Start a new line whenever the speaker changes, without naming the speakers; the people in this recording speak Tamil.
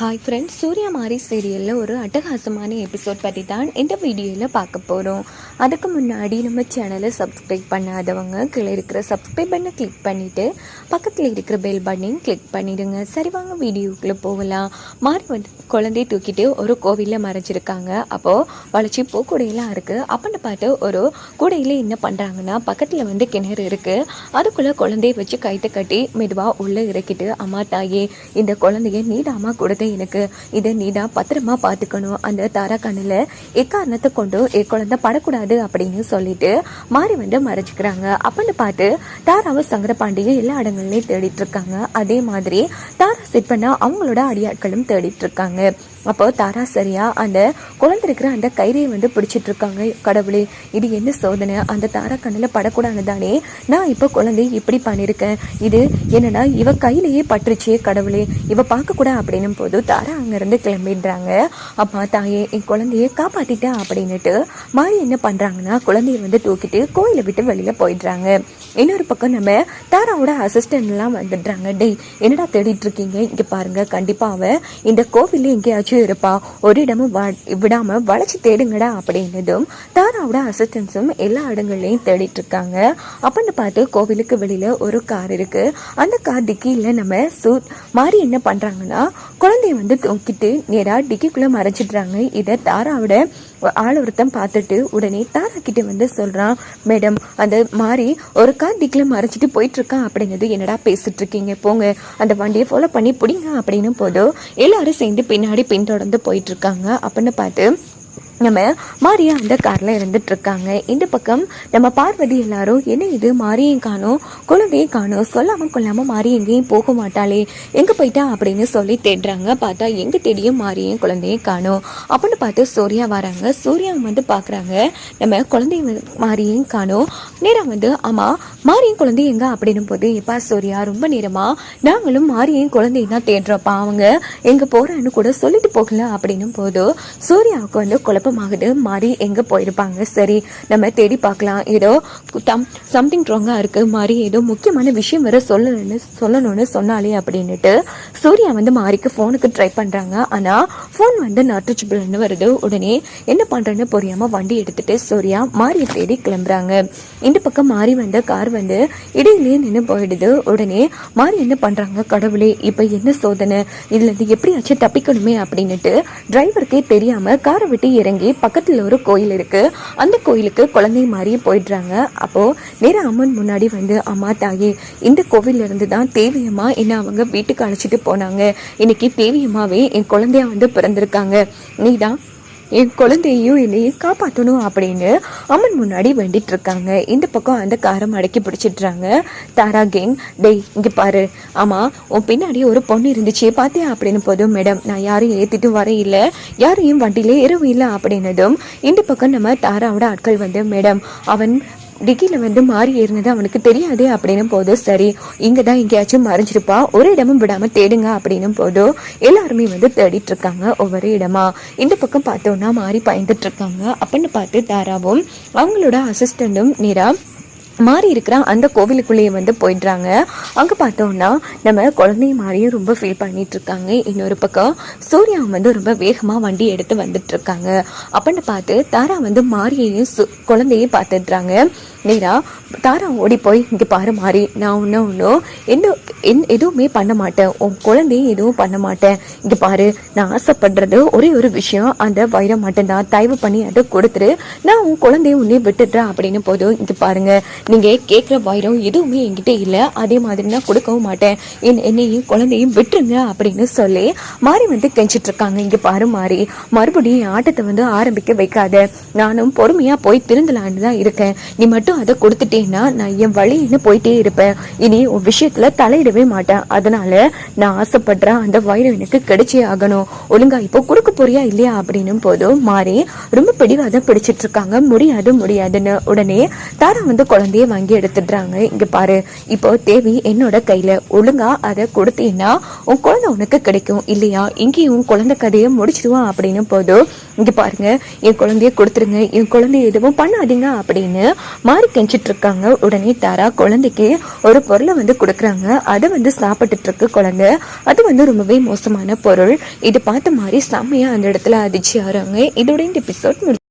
ஹாய் ஃப்ரெண்ட்ஸ் சூர்யா மாரி சீரியலில் ஒரு அட்டகாசமான எபிசோட் பற்றி தான் இந்த வீடியோவில் பார்க்க போகிறோம் அதுக்கு முன்னாடி நம்ம சேனலை சப்ஸ்கிரைப் பண்ணாதவங்க கீழே இருக்கிற சப்ஸ்கிரைப் பண்ண கிளிக் பண்ணிவிட்டு பக்கத்தில் இருக்கிற பெல் பட்டனையும் கிளிக் பண்ணிடுங்க. சரி வாங்க வீடியோக்குள்ளே போகலாம். மாறி வந்து குழந்தைய தூக்கிட்டு ஒரு கோவிலில் மறைஞ்சிருக்காங்க. அப்போது வளைச்சி பூக்கூடையெல்லாம் இருக்குது அப்படின்னு பார்த்து ஒரு கூடையில் என்ன பண்ணுறாங்கன்னா பக்கத்தில் வந்து கிணறு இருக்குது அதுக்குள்ளே குழந்தைய வச்சு கைத்தை கட்டி மெதுவாக உள்ளே இறக்கிட்டு அம்மா தாயே இந்த குழந்தைய நீடாமல் கொடுத்து எனக்கு இதை நீடா பத்திரமா பார்த்துக்கணும். அந்த தாராக்கண்ணில் எக்காரணத்தை கொண்டு என் குழந்தை படக்கூடாது அப்படின்னு சொல்லிட்டு மாறி வந்து மறைச்சிக்கிறாங்க. அப்படின்னு பார்த்து தாராவை சங்கரபாண்டியை எல்லா இடங்கள்லையும் தேடிட்டு இருக்காங்க. அதே மாதிரி தாரா செட் பண்ண அவங்களோட அடியாட்களும் தேடிட்டு இருக்காங்க. அப்போ தாரா சரியா அந்த குழந்தை இருக்கிற அந்த கயிறையை வந்து பிடிச்சிட்டு இருக்காங்க கடவுளே. இது என்ன சோதனை? அந்த தாரா கண்ணில் படக்கூடாதுதானே? நான் இப்போ குழந்தை இப்படி பண்ணியிருக்கேன் இது என்னன்னா இவ கையிலேயே பட்டுருச்சே கடவுளே. இவ பார்க்கக்கூட அப்படின்னும் போது தாரா அங்கேருந்து கிளம்பிடுறாங்க. அப்பா தாயே என் குழந்தைய காப்பாற்றிட்டா அப்படின்னுட்டு மாறி என்ன பண்ணுறாங்கன்னா குழந்தைய வந்து தூக்கிட்டு கோயிலை விட்டு வெளியில் போயிடுறாங்க. இன்னொரு பக்கம் நம்ம தாராவோட அசிஸ்டன்ட்லாம் வந்துடுறாங்க. டேய் என்னடா தேடிட்டு இருக்கீங்க? இங்கே பாருங்க கண்டிப்பாக அவன் இந்த கோவிலில் எங்கேயாச்சும் இருப்பா. ஒரு இடமும் வ- விடாம வளைச்சு தேடுங்கடா அப்படின்னதும் தாராவோட அசிஸ்டன்ஸும் எல்லா இடங்கள்லையும் தேடிட்டு இருக்காங்க அப்படின்னு பார்த்து கோவிலுக்கு வெளியில ஒரு கார் இருக்கு. அந்த கார் டிக்கியில் நம்ம சூ மாறி என்ன பண்றாங்கன்னா குழந்தைய வந்து தூக்கிட்டு நேராக டிக்கிக்குள்ள மறைச்சிடுறாங்க. இதை தாராவோட ஆள் ஒருத்தன் பார்த்துட்டு உடனே தாரா கிட்ட வந்து சொல்கிறான் மேடம் அந்த மாதிரி ஒரு கார் டிக்கில் மறைச்சிட்டு போயிட்டுருக்கான் அப்படிங்கிறது என்னடா பேசிட்டு இருக்கீங்க? போங்க அந்த வண்டியை ஃபாலோ பண்ணி பிடிங்க அப்படின்னு போதும் எல்லாரும் சேர்ந்து பின்னாடி பின்தொடர்ந்து போயிட்டுருக்காங்க. அப்படின்னு பார்த்து நம்ம மாரியா அந்த காரில் இருந்துட்டு இருக்காங்க இந்த பக்கம் நம்ம பார்வதி எல்லாரும் என்ன இது? மாரியும் காணும் குழந்தையும் காணும். சொல்லாமல் கொள்ளாமல் மாறி எங்கேயும் போக மாட்டாளே. எங்கே போயிட்டா? அப்படின்னு சொல்லி தேடுறாங்க. பார்த்தா எங்கே தேடியும் மாரியும் குழந்தையும் காணும். அப்படின்னு பார்த்து சூர்யா வராங்க. சூர்யா வந்து பார்க்குறாங்க நம்ம குழந்தைய மாரியும் காணும். நேரம் வந்து ஆமாம் மாரியும் குழந்தையும் எங்கே? அப்படின்னும் போது எப்பா சூர்யா ரொம்ப நேரமாக நாங்களும் மாரியும் குழந்தையும் தான் தேடுறோப்பா அவங்க எங்கே போகிறான்னு கூட சொல்லிட்டு போகல. அப்படின்னும் போது சூர்யாவுக்கு வந்து குழப்பமாகுது. மாறி எங்கே போயிருப்பாங்க? சரி நம்ம தேடி பார்க்கலாம். ஏதோ சம்திங் ராங்காக இருக்குது மாறி ஏதோ முக்கியமான விஷயம் வர சொல்லணும்னு சொல்லணும்னு சொன்னாலே அப்படின்னுட்டு சூர்யா வந்து மாறிக்கு ஃபோனுக்கு ட்ரை பண்ணுறாங்க ஆனால் ஃபோன் வந்து நாட் ரீச்சபிள்னு வருது. உடனே என்ன பண்ணுறேன்னு புரியாமல் வண்டி எடுத்துகிட்டு சூர்யா மாறியை தேடி கிளம்புறாங்க. இந்த பக்கம் மாறி வந்த கார் வந்து இடையிலேயே நின்று போயிடுது. உடனே மாறி என்ன பண்ணுறாங்க கடவுளே இப்போ என்ன சோதனை? இதுலேருந்து எப்படியாச்சும் தப்பிக்கணுமே அப்படின்னுட்டு டிரைவருக்கே தெரியாமல் காரை விட்டு இறங்கி பக்கத்துல ஒரு கோயில் இருக்குது அந்த கோயிலுக்கு குழந்தை மாதிரி போயிடுறாங்க. அப்போது நேரா அம்மன் முன்னாடி வந்து அம்மா தாயே இந்த கோவில்ல இருந்து தான் தேவியம்மா என்னை அவங்க வீட்டுக்கு அழைச்சிட்டு போனாங்க. இன்னைக்கு தேவியம்மாவே என் குழந்தையா வந்து பிறந்திருக்காங்க. நீதான் என் குழந்தையையும் என்னையும் காப்பாற்றணும் அப்படின்னு அம்மன் முன்னாடி வேண்டிட்டு இருக்காங்க. இந்த பக்கம் அந்த காரம் அடக்கி பிடிச்சிட்றாங்க. தாரா கேங் டேய் இங்கே பாரு. ஆமாம் உன் பின்னாடி ஒரு பொண்ணு இருந்துச்சு. பார்த்தேன் அப்படின்னு போதும் மேடம். நான் யாரையும் ஏற்றிட்டு வர இல்லை. யாரையும் வண்டியிலே ஏறவும் இல்லை அப்படின்னதும் இந்த பக்கம் நம்ம தாராவோட ஆட்கள் வந்து மேடம் அவன் டிக்கியில் வந்து மாறி ஏறினது அவனுக்கு தெரியாது அப்படின்னும் போது சரி இங்கே தான் எங்கேயாச்சும் மறைஞ்சிருப்பா. ஒரு இடமும் விடாமல் தேடுங்க அப்படின்னும் போது எல்லாருமே வந்து தேடிட்டு இருக்காங்க ஒவ்வொரு இடமா. இந்த பக்கம் பார்த்தோன்னா மாறி பயந்துட்டு இருக்காங்க. அப்படின்னு பார்த்து தாராவும் அவங்களோட அசிஸ்டண்ட்டும் நேரா மாறி இருக்கிற அந்த கோவிலுக்குள்ளேயே வந்து போயிடுறாங்க. அங்கே பார்த்தோம்னா நம்ம குழந்தைய மாதிரியும் ரொம்ப ஃபீல் பண்ணிட்டு இருக்காங்க. இன்னொரு பக்கம் சூர்யா வந்து ரொம்ப வேகமாக வண்டி எடுத்து வந்துட்டு இருக்காங்க. அப்படின்னு பார்த்து தாரா வந்து மாரியையும் சு- குழந்தையும் பார்த்துடுறாங்க. நேரா தாரா ஓடி போய் இங்கே பாரு மாறி. நான் ஒன்றும் ஒன்றும் என்ன என் எதுவுமே பண்ண மாட்டேன். உன் குழந்தையும் எதுவும் பண்ண மாட்டேன். இங்கே பாரு நான் ஆசைப்படுறது ஒரே ஒரு விஷயம். அந்த வைரம் மட்டும்தான் தயவு பண்ணி அதை கொடுத்துரு. நான் உன் குழந்தைய உன்னே விட்டுடுறேன் அப்படின்னு போதும். இங்கே பாருங்க. நீங்கள் கேட்குற வைரம் எதுவுமே என்கிட்ட இல்லை. அதே மாதிரி நான் கொடுக்கவும் மாட்டேன். என் என்னையும் குழந்தையும் விட்டுருங்க அப்படின்னு சொல்லி மாறி வந்து கெஞ்சிட்டு இருக்காங்க. இங்க பாரு மாறி. மறுபடியும் என் ஆட்டத்தை வந்து ஆரம்பிக்க வைக்காத. நானும் பொறுமையாக போய் திருந்தலான்னு தான் இருக்கேன். நீ மட்டும் அதை கொடுத்துட்டேன்னா நான் என் வழின்னு போயிட்டே இருப்பேன். இனி உன் விஷயத்துல தலையிடவே மாட்டேன். அதனால நான் ஆசைப்படுறேன் அந்த வைரம் எனக்கு கிடைச்சே ஆகணும். ஒழுங்கா இப்போ கொடுக்க போறியா இல்லையா அப்படின்னும் போதும் மாறி ரொம்ப பிடிவாதம் பிடிச்சிட்டு இருக்காங்க. முடியாது முடியாதுன்னு உடனே தாரா வந்து குழந்தைய வாங்கி எடுத்துடுறாங்க. இங்க பாரு இப்போ தேவி என்னோட கையில ஒழுங்கா அதை கொடுத்தீங்கன்னா உன் குழந்தை உனக்கு கிடைக்கும். இல்லையா? இங்கேயும் உன் குழந்தை கதையை முடிச்சிடுவான் அப்படின்னு போதும் இங்க பாருங்க என் குழந்தைய கொடுத்துருங்க. என் குழந்தைய எதுவும் பண்ணாதீங்க அப்படின்னு மாறி அப்படின்னு கெஞ்சிட்டு இருக்காங்க உடனே தாரா குழந்தைக்கு ஒரு பொருளை வந்து கொடுக்குறாங்க. அதை வந்து சாப்பிட்டுட்டு இருக்கு குழந்தை. அது வந்து ரொம்பவே மோசமான பொருள். இது பார்த்த மாதிரி செம்மையா அந்த இடத்துல அதிர்ச்சி ஆறாங்க இதோட இந்த எபிசோட்